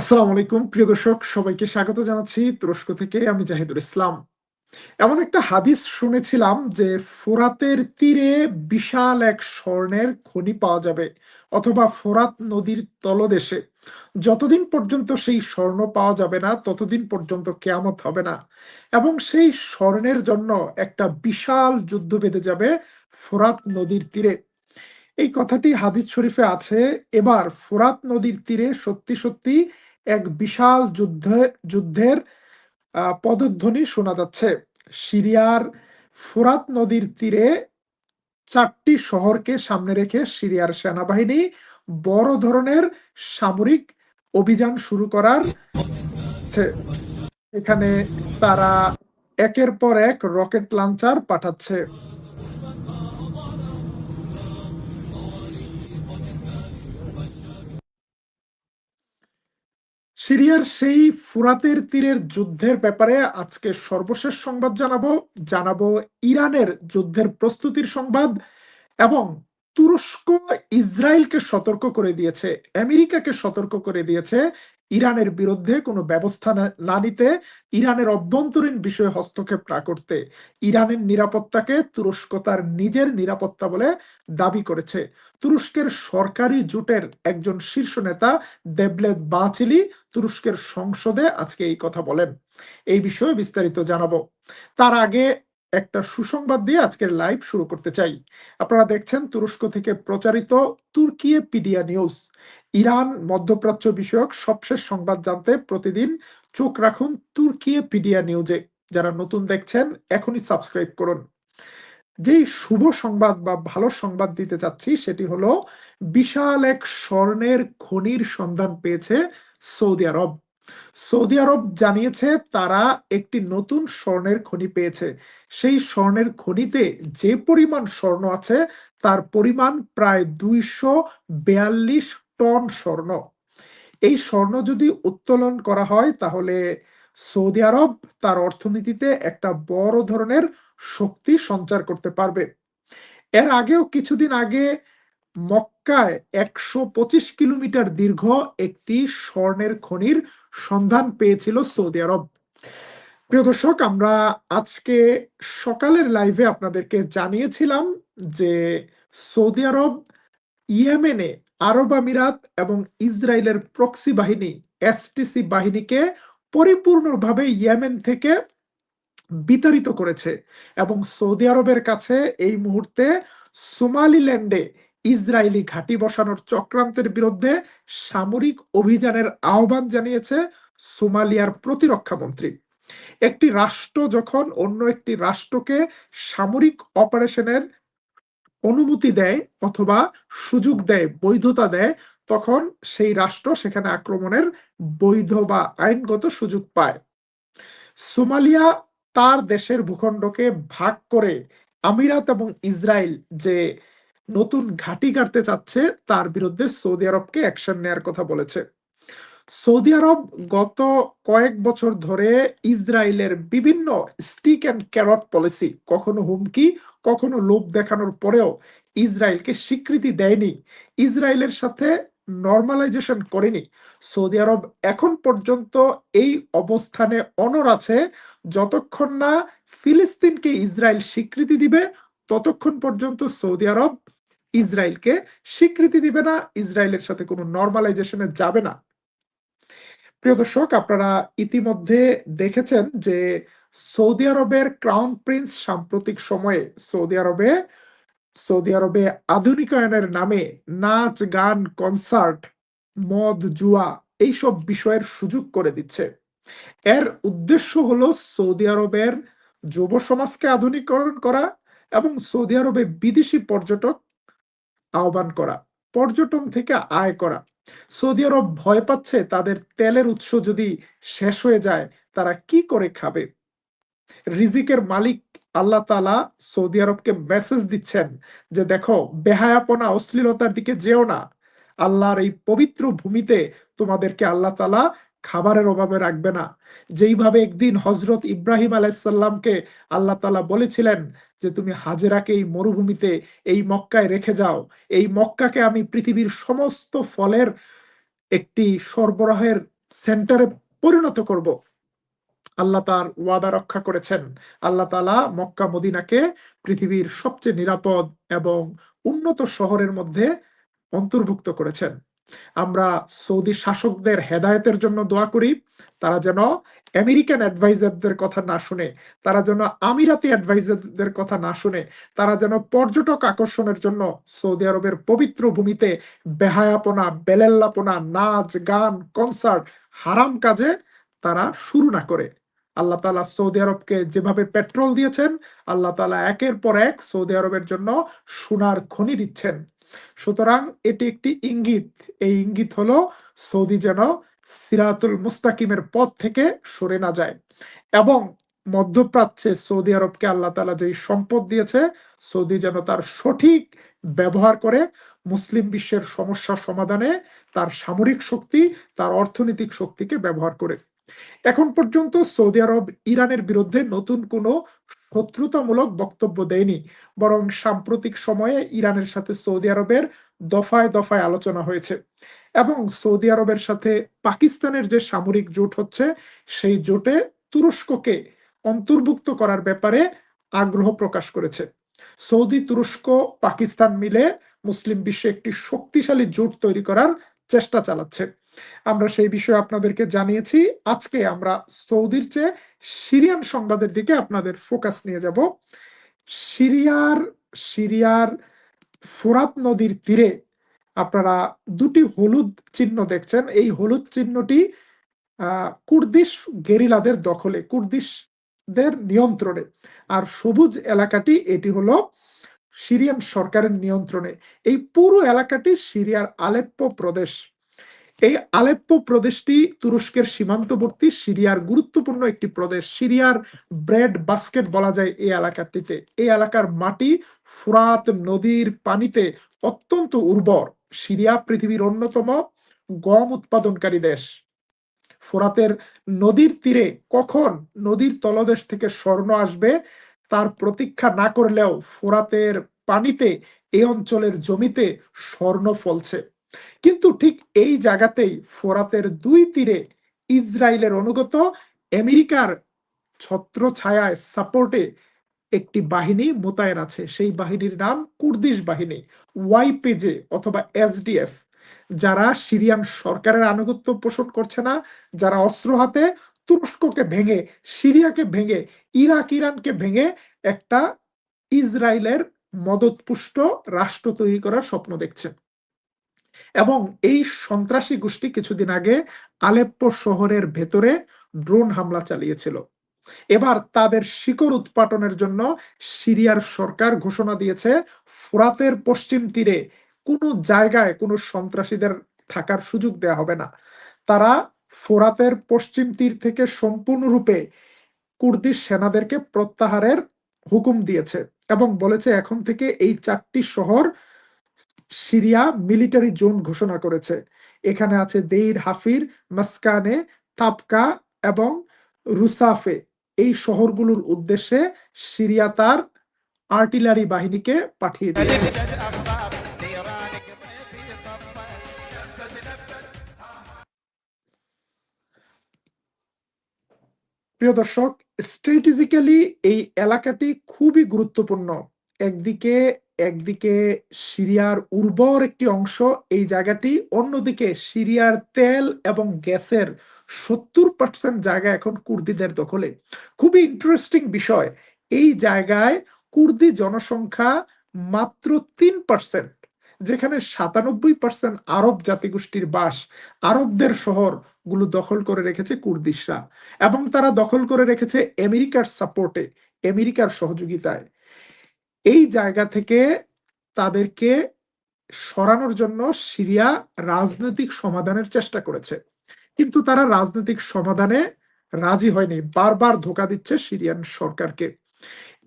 আসসালামু আলাইকুম, প্রিয় দর্শক, সবাইকে স্বাগত জানাচ্ছি তুরস্ক থেকে। আমি জাহিদুল ইসলাম। এমন একটা হাদিস শুনেছিলাম যে ফোরাতের তীরে বিশাল এক স্বর্ণের খনি পাওয়া যাবে, অথবা ফোরাত নদীর তলদেশে। যতদিন পর্যন্ত সেই স্বর্ণ পাওয়া যাবে না, ততদিন পর্যন্ত কেয়ামত হবে না। এবং সেই স্বর্ণের জন্য একটা বিশাল যুদ্ধ বেঁধে যাবে ফোরাত নদীর তীরে। এই কথাটি হাদিস শরীফে আছে, এবার ফোরাত নদীর তীরে সত্যি সত্যি এক বিশাল যুদ্ধে, যুদ্ধের পদধ্বনি শোনা যাচ্ছে। সিরিয়ার ফোরাত নদীর তীরে চারটি শহরকে সামনে রেখে সিরিয়ার সেনাবাহিনী বড় ধরনের সামরিক অভিযান শুরু করার এখানে তারা একের পর এক রকেট লঞ্চার পাঠাচ্ছে। সিরিয়ার সেই ফুরাতের তীরের যুদ্ধের ব্যাপারে আজকে সর্বশেষ সংবাদ জানাব। জানাব ইরানের যুদ্ধের প্রস্তুতির সংবাদ এবং তুরস্ক ইসরায়েলকে সতর্ক করে দিয়েছে, আমেরিকাকে সতর্ক করে দিয়েছে ইরানের বিরুদ্ধে কোনো ব্যবস্থা না নিতে ইরানের অভ্যন্তরীণ বিষয়ে হস্তক্ষেপ না করতে ইরানের নিরাপত্তাকে তুরস্ক তার নিজের নিরাপত্তা বলে দাবি করেছে। তুরস্কের সরকারি জোটের একজন শীর্ষ নেতা দেবলেদ বাচিলি তুরস্কের সংসদে আজকে এই কথা বলেন। এই বিষয়ে বিস্তারিত জানাব। তার আগে একটা সুসংবাদ দিয়ে আজকের লাইভ শুরু করতে চাই। আপনারা দেখছেন তুরস্ক থেকে প্রচারিত তুর্কিয়ে পিডিয়া নিউজ। ইরান মধ্যপ্রাচ্য বিষয়ক সবশেষ সংবাদ জানতে প্রতিদিন চোখ রাখুন তুর্কিয়ে পিডিয়া নিউজে। যারা নতুন দেখছেন, এখনই সাবস্ক্রাইব করুন। যেই শুভ সংবাদ বা ভালো সংবাদ দিতে চাচ্ছি, সেটি হলো, বিশাল এক স্বর্ণের খনির সন্ধান পেয়েছে সৌদি আরব। সৌদি আরব জানিয়েছে, তারা একটি নতুন স্বর্ণের খনি পেয়েছে। সেই স্বর্ণের খনিতে যে পরিমাণ স্বর্ণ আছে, তার পরিমাণ প্রায় দুইশো টন স্বর্ণ। এই স্বর্ণ যদি উত্তোলন করা হয়, তাহলে সৌদি আরব তার অর্থনীতিতে একটা বড় ধরনের শক্তি সঞ্চার করতে পারবে। এর আগেও কিছুদিন আগে মক্কায় একশো পঁচিশ কিলোমিটার দীর্ঘ একটি স্বর্ণের খনির সন্ধান পেয়েছিল সৌদি আরব। প্রিয় দর্শক, আমরা আজকে সকালের লাইভে আপনাদেরকে জানিয়েছিলাম যে সৌদি আরব ইয়েমেনে আরব আমিরাত এবং ইসরায়েলের প্রক্সি বাহিনী এসটিসি বাহিনীকে পরিপূর্ণভাবে ইয়েমেন থেকে বিতাড়িত করেছে এবং সৌদি আরবের কাছে এই মুহূর্তে সোমালিল্যান্ডে ইসরায়েলি ঘাঁটি বসানোর চক্রান্তের বিরুদ্ধে সামরিক অভিযানের আহ্বান জানিয়েছে সোমালিয়ার প্রতিরক্ষা মন্ত্রী। একটি রাষ্ট্র যখন অন্য একটি রাষ্ট্রকে সামরিক অপারেশনের অনুমতি দেয় অথবা সুযোগ দেয়, বৈধতা দেয়, তখন সেই রাষ্ট্র সেখানে আক্রমণের বৈধ বা আইনগত সুযোগ পায়। সোমালিয়া তার দেশের ভূখণ্ডকে ভাগ করে আমিরাত এবং ইসরায়েল যে নতুন ঘাঁটি কাটতে চাচ্ছে, তার বিরুদ্ধে সৌদি আরবকে অ্যাকশন নেয়ার কথা বলেছে। সৌদি আরব গত কয়েক বছর ধরে ইসরায়েলের বিভিন্ন স্টিক অ্যান্ড ক্যারট পলিসি কখনো হুমকি, কখনো লোভ দেখানোর পরেও ইসরায়েলকে স্বীকৃতি দেয়নি। ইসরায়েলের সাথে নর্মালাইজেশন করেনি। সৌদি আরব এখন পর্যন্ত এই অবস্থানে অনর আছে। যতক্ষণ না ফিলিস্তিনকে ইসরায়েল স্বীকৃতি দিবে, ততক্ষণ পর্যন্ত সৌদি আরব ইসরায়েলকে স্বীকৃতি দিবে না। ইসরায়েলের সাথে কোনো নর্মালাইজেশনে যাবে না। প্রিয় দর্শক, আপনারা ইতিমধ্যে দেখেছেন যে সৌদি আরবের ক্রাউন প্রিন্স সাম্প্রতিক সময়ে, সৌদি আরবে সৌদি আরবে আধুনিকায়নের নামে নাচ, গান, কনসার্ট, মদ, জুয়া এইসব বিষয়ের সুযোগ করে দিচ্ছে। এর উদ্দেশ্য হলো সৌদি আরবের যুব সমাজকে আধুনিকরণ করা এবং সৌদি আরবে বিদেশি পর্যটক আহ্বান করা, পর্যটন থেকে আয় করা। সৌদি আরব ভয় পাচ্ছে তাদের তেলের উৎস যদি শেষ হয়ে যায়, তারা কি করে খাবে? রিজিকের মালিক আল্লাহ তালা সৌদি আরবকে মেসেজ দিচ্ছেন যে, দেখো, বেহায়াপনা, অশ্লীলতার দিকে যেও না। আল্লাহর এই পবিত্র ভূমিতে তোমাদেরকে আল্লাহ তালা খাবারের অভাবে রাখবে না। যেইভাবে একদিন হজরত ইব্রাহিম আলাইসাল্লামকে আল্লাহ তালা বলেছিলেন যে, তুমি হাজেরাকে এই মরুভূমিতে, এই মক্কায় রেখে যাও। এই মক্কাকে আমি পৃথিবীর সমস্ত ফলের একটি সরবরাহের সেন্টারে পরিণত করব। আল্লাহ তার ওয়াদা রক্ষা করেছেন। আল্লাহ তালা মক্কা, মদিনাকে পৃথিবীর সবচেয়ে নিরাপদ এবং উন্নত শহরের মধ্যে অন্তর্ভুক্ত করেছেন। আমরা সৌদি শাসকদের হেদায়তের জন্য দোয়া করি, তারা যেন আমেরিকান অ্যাডভাইজারদের কথা না শুনে, তারা যেন আমিরাতি অ্যাডভাইজারদের কথা না শুনে, তারা যেন পর্যটক আকর্ষণের জন্য সৌদি আরবের পবিত্র ভূমিতে বেহায়াপনা, বেলেল্লাপনা, নাচ, গান, কনসার্ট, হারাম কাজে তারা শুরু না করে। আল্লাহ তালা সৌদি আরবকে যেভাবে পেট্রোল দিয়েছেন, আল্লাহ তালা একের পর এক সৌদি আরবের জন্য সোনার খনি দিচ্ছেন। সুতরাং এটি একটি ইঙ্গিত। এই ইঙ্গিত হলো, সৌদি যেন সিরাতুল মুস্তাকিমের পথ থেকে সরে না যায় এবং মধ্যপ্রাচ্যে সৌদি আরবকে আল্লাহ তালা যেই সম্পদ দিয়েছে, সৌদি যেন তার সঠিক ব্যবহার করে মুসলিম বিশ্বের সমস্যা সমাধানে তার সামরিক শক্তি, তার অর্থনৈতিক শক্তিকে ব্যবহার করে। এখন পর্যন্ত সৌদি আরব ইরানের বিরুদ্ধে নতুন কোনো শত্রুতামূলক বক্তব্য দেয়নি, বরং সাম্প্রতিক সময়ে ইরানের সাথে সৌদি আরবের দফায় দফায় আলোচনা হয়েছে এবং সৌদি আরবের সাথে পাকিস্তানের যে সামরিক জোট হচ্ছে, সেই জোটে তুরস্ককে অন্তর্ভুক্ত করার ব্যাপারে আগ্রহ প্রকাশ করেছে। সৌদি, তুরস্ক, পাকিস্তান মিলে মুসলিম বিশ্বে একটি শক্তিশালী জোট তৈরি করার চেষ্টা চালাচ্ছে। আমরা সেই বিষয়ে আপনাদেরকে জানিয়েছি। আজকে আমরা সৌদির চেয়ে সিরিয়ান সংবাদের দিকে আপনাদের ফোকাস নিয়ে যাব। সিরিয়ার সিরিয়ার ফোরাত নদীর তীরে আপনারা দুটি হলুদ চিহ্ন দেখছেন। এই হলুদ চিহ্নটি কুর্দিশ গেরিলাদের দখলে, কুর্দিশদের নিয়ন্ত্রণে। আর সবুজ এলাকাটি, এটি হলো সিরিয়ান সরকারের নিয়ন্ত্রণে। এই পুরো এলাকাটি সিরিয়ার আলেপ্পো প্রদেশ। এই আলেপ্পো প্রদেশটি তুরস্কের সীমান্তবর্তী সিরিয়ার গুরুত্বপূর্ণ একটি প্রদেশ। সিরিয়ার ব্রেড বাস্কেট বলা যায় এই এলাকাটিতে। এই এলাকার মাটি ফুরাত নদীর পানিতে অত্যন্ত উর্বর। সিরিয়া পৃথিবীর অন্যতম গম উৎপাদনকারী দেশ। ফোরাতের নদীর তীরে কখন নদীর তলদেশ থেকে স্বর্ণ আসবে তার প্রতীক্ষা না করলেও ফোরাতের পানিতে এই অঞ্চলের জমিতে স্বর্ণ ফলছে। কিন্তু ঠিক এই জায়গাতেই ফোরাতের দুই তীরে ইসরায়েলের অনুগত আমেরিকার ছত্র ছায়ায় সাপোর্টে একটি বাহিনী মোতায়েন আছে। সেই বাহিনীর নাম কুর্দিশ বাহিনী, ওয়াইপিজে অথবা এসডিএফ, যারা সিরিয়ান সরকারের আনুগত্য পোষণ করছে না, যারা অস্ত্র হাতে তুরস্ককে ভেঙে, সিরিয়াকে ভেঙে, ইরাক, ইরানকে ভেঙে একটা ইসরায়েলের মদতপুষ্ট রাষ্ট্র তৈরি করার স্বপ্ন দেখছেন। এবং এই সন্ত্রাসী গোষ্ঠী কিছুদিন আগে আলেপ্পো শহরের ভেতরে ড্রোন হামলা চালিয়েছিল। এবার তাদের শিকড় উৎপাটনের জন্য সিরিয়ার সরকার ঘোষণা দিয়েছে, ফোরাতের পশ্চিম তীরে কোনো জায়গায় কোনো সন্ত্রাসীদের থাকার সুযোগ দেয়া হবে না। তারা ফোরাতের পশ্চিম তীর থেকে সম্পূর্ণরূপে কুর্দিশ সেনাদেরকে প্রত্যাহারের হুকুম দিয়েছে এবং বলেছে এখন থেকে এই চারটি শহর সিরিয়া মিলিটারি জোন ঘোষণা করেছে। এখানে আছে দেইর হাফির, মাসকানে তাপকা এবং রুসাফে। এই শহরগুলোর উদ্দেশ্যে সিরিয়া তার আর্টিলারি বাহিনীকে পাঠিয়ে দিয়েছে। প্রিয় দর্শক স্ট্র্যাটেজিক্যালি এই এলাকাটি খুবই গুরুত্বপূর্ণ। একদিকে একদিকে সিরিয়ার উর্বর একটি অংশ, এই জায়গাটি, অন্যদিকে সিরিয়ার তেল এবং গ্যাসের সত্তর পার্সেন্ট জায়গা এখন কুর্দিদের দখলে। খুবই ইন্টারেস্টিং বিষয়, এই জায়গায় কুর্দি জনসংখ্যা মাত্র তিন পার্সেন্ট যেখানে সাতানব্বই পার্সেন্ট আরব জাতিগোষ্ঠীর বাস আরবদের শহরগুলো দখল করে রেখেছে কুর্দিশরা এবং তারা দখল করে রেখেছে আমেরিকার সাপোর্টে আমেরিকার সহযোগিতায়। এই জায়গা থেকে তাদেরকে সরানোর জন্য সিরিয়া রাজনৈতিক সমাধানের চেষ্টা করেছে। কিন্তু তারা রাজনৈতিক সমাধানে রাজি হয়নি, বারবার ধোকা দিচ্ছে সিরিয়ান সরকারকে।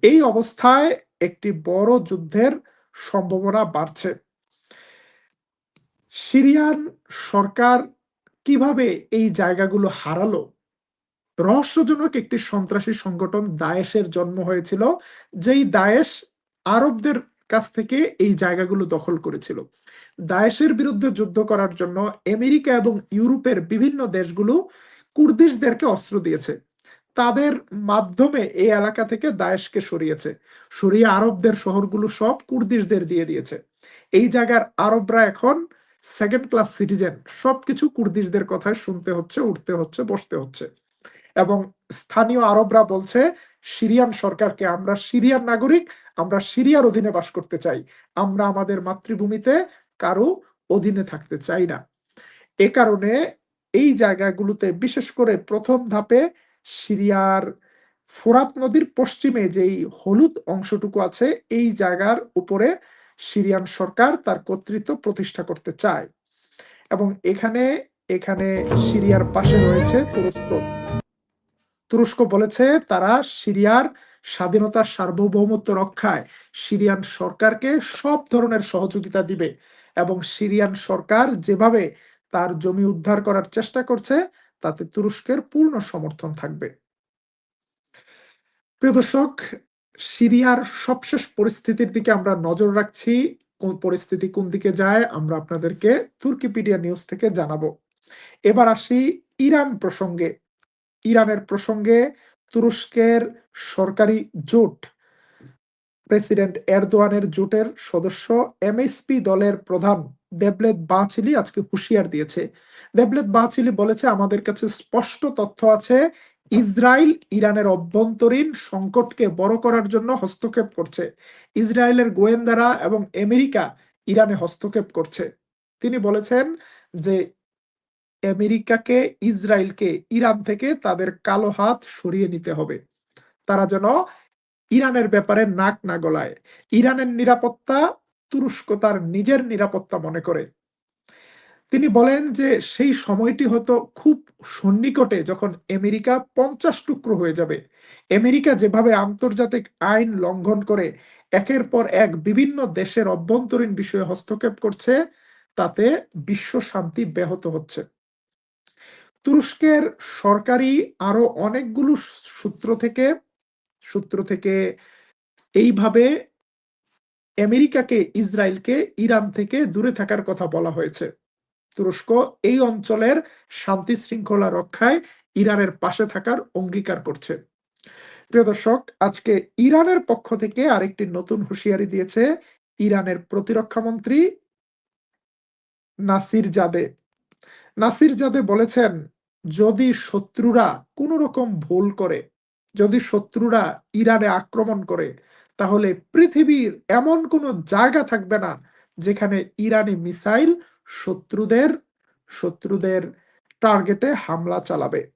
এই অবস্থায় একটি বড় যুদ্ধের সম্ভাবনা বাড়ছে। সিরিয়ান সরকার কীভাবে এই জায়গাগুলো হারালো? রহস্যজনক একটি সন্ত্রাসী সংগঠন দায়েশের জন্ম হয়েছিল, যেই দায়েশ আরবদের কাছ থেকে এই জায়গাগুলো দখল করেছিল। দায়েশের বিরুদ্ধে যুদ্ধ করার জন্য আমেরিকা এবং ইউরোপের বিভিন্ন দেশগুলো কুর্দিশদেরকে অস্ত্র দিয়েছে। তাদের মাধ্যমে এই এলাকা থেকে দায়েশকে সরিয়েছে। সরিয়ে আরবদের শহরগুলো সব কুর্দিশদের দিয়ে দিয়েছে। এই জায়গার আরবরা এখন সেকেন্ড ক্লাস সিটিজেন সবকিছু কুর্দিশদের কথায় শুনতে হচ্ছে, উঠতে হচ্ছে, বসতে হচ্ছে। এবং স্থানীয় আরবরা বলছে, সিরিয়ান সরকারকে আমরা সিরিয়ার নাগরিক, আমরা সিরিয়ার অধীনে বাস করতে চাই। আমরা আমাদের মাতৃভূমিতে কারও অধীনে থাকতে চাই না। এ কারণে এই জায়গাগুলোতে বিশেষ করে প্রথম ধাপে সিরিয়ার ফোরাত নদীর পশ্চিমে যেই হলুদ অংশটুকু আছে, এই জায়গার উপরে সিরিয়ান সরকার তার কর্তৃত্ব প্রতিষ্ঠা করতে চায়। এবং এখানে এখানে সিরিয়ার পাশে রয়েছে তুরস্ক। তুরস্ক বলেছে তারা সিরিয়ার স্বাধীনতা সার্বভৌমত্ব রক্ষায় সিরিয়ান সরকারকে সব ধরনের সহযোগিতা দিবে এবং সিরিয়ান সরকার যেভাবে তার জমি উদ্ধার করার চেষ্টা করছে, তাতে তুরস্কের পূর্ণ সমর্থন থাকবে। প্রিয় দর্শক সিরিয়ার সবশেষ পরিস্থিতির দিকে আমরা নজর রাখছি, কোন পরিস্থিতি কোন দিকে যায় আমরা আপনাদেরকে তুর্কিপিডিয়া নিউজ থেকে জানাব। এবার আসি ইরান প্রসঙ্গে। ইরানের প্রসঙ্গে তুরস্কের সরকারি জোট, প্রেসিডেন্ট এরদোয়ানের জোটের সদস্য এমএসপি দলের প্রধান দেবলেত বাচিলি আজকে হুঁশিয়ার দিয়েছে। দেবলেত বাচিলি বলেছে, আমাদের কাছে স্পষ্ট তথ্য আছে ইসরায়েল ইরানের অভ্যন্তরীণ সংকটকে বড় করার জন্য হস্তক্ষেপ করছে। ইসরায়েলের গোয়েন্দারা এবং আমেরিকা ইরানে হস্তক্ষেপ করছে। তিনি বলেছেন যে, আমেরিকাকে ইসরায়েলকে ইরান থেকে তাদের কালো হাত সরিয়ে নিতে হবে। তারা যেন ইরানের ব্যাপারে নাক না গলায়। ইরানের নিরাপত্তা তুরস্ক তার নিজের নিরাপত্তা মনে করে। তিনি বলেন যে সেই সময়টি হয়তো খুব সন্নিকটে যখন আমেরিকা পঞ্চাশ টুকরো হয়ে যাবে। আমেরিকা যেভাবে আন্তর্জাতিক আইন লঙ্ঘন করে একের পর এক বিভিন্ন দেশের অভ্যন্তরীণ বিষয়ে হস্তক্ষেপ করছে, তাতে বিশ্ব শান্তি ব্যাহত হচ্ছে। তুরস্কের সরকারি আরও অনেকগুলো সূত্র থেকে সূত্র থেকে এইভাবে আমেরিকাকে ইসরায়েলকে ইরান থেকে দূরে থাকার কথা বলা হয়েছে। তুরস্ক এই অঞ্চলের শান্তি শৃঙ্খলা রক্ষায় ইরানের পাশে থাকার অঙ্গীকার করছে। প্রিয় দর্শক, আজকে ইরানের পক্ষ থেকে আরেকটি নতুন হুঁশিয়ারি দিয়েছে ইরানের প্রতিরক্ষা মন্ত্রী নাসির জাদে নাসির জাদে বলেছেন, যদি শত্রুরা কোনো রকম ভুল করে, যদি শত্রুরা ইরানে আক্রমণ করে, তাহলে পৃথিবীর এমন কোনো জায়গা থাকবে না যেখানে ইরানি মিসাইল শত্রুদের শত্রুদের টার্গেটে হামলা চালাবে।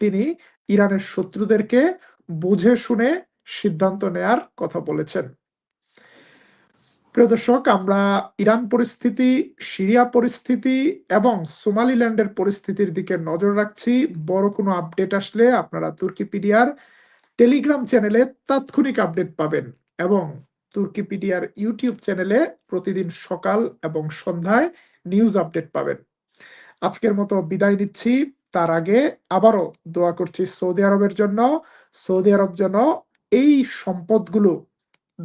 তিনি ইরানের শত্রুদেরকে বুঝে শুনে সিদ্ধান্ত নেয়ার কথা বলেছেন। প্রিয় দর্শক, আমরা ইরান পরিস্থিতি, সিরিয়া পরিস্থিতি এবং সোমালিল্যান্ডের পরিস্থিতির দিকে নজর রাখছি। বড় কোনো আপডেট আসলে আপনারা তুর্কিপিডিয়ার টেলিগ্রাম চ্যানেলে তাৎক্ষণিক আপডেট পাবেন এবং তুর্কিপিডিয়ার ইউটিউব চ্যানেলে প্রতিদিন সকাল এবং সন্ধ্যায় নিউজ আপডেট পাবেন। আজকের মতো বিদায় নিচ্ছি। তার আগে আবারও দোয়া করছি সৌদি আরবের জন্য। সৌদি আরব যেন এই সম্পদগুলো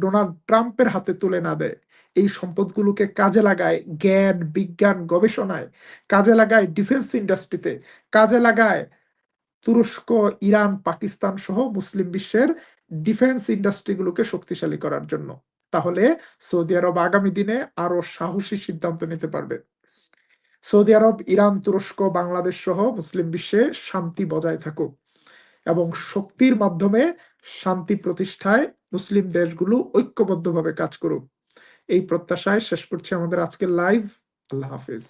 ডোনাল্ড ট্রাম্পের হাতে তুলে না দেয়। এই সম্পদগুলোকে কাজে লাগায় জ্ঞান, বিজ্ঞান, গবেষণায়, কাজে লাগায় ডিফেন্স ইন্ডাস্ট্রিতে, কাজে লাগায় তুরস্ক, ইরান, পাকিস্তান সহ মুসলিম বিশ্বের ডিফেন্স ইন্ডাস্ট্রিগুলোকে শক্তিশালী করার জন্য। তাহলে সৌদি আরব আগামী দিনে আরও সাহসী সিদ্ধান্ত নিতে পারবে। সৌদি আরব, ইরান, তুরস্ক, বাংলাদেশ সহ মুসলিম বিশ্বে শান্তি বজায় থাকুক এবং শক্তির মাধ্যমে শান্তি প্রতিষ্ঠায় মুসলিম দেশগুলো ঐক্যবদ্ধভাবে কাজ করুক। এই প্রত্যাশায় শেষ করছি আমাদের আজকের লাইভ আল্লাহ হাফিজ।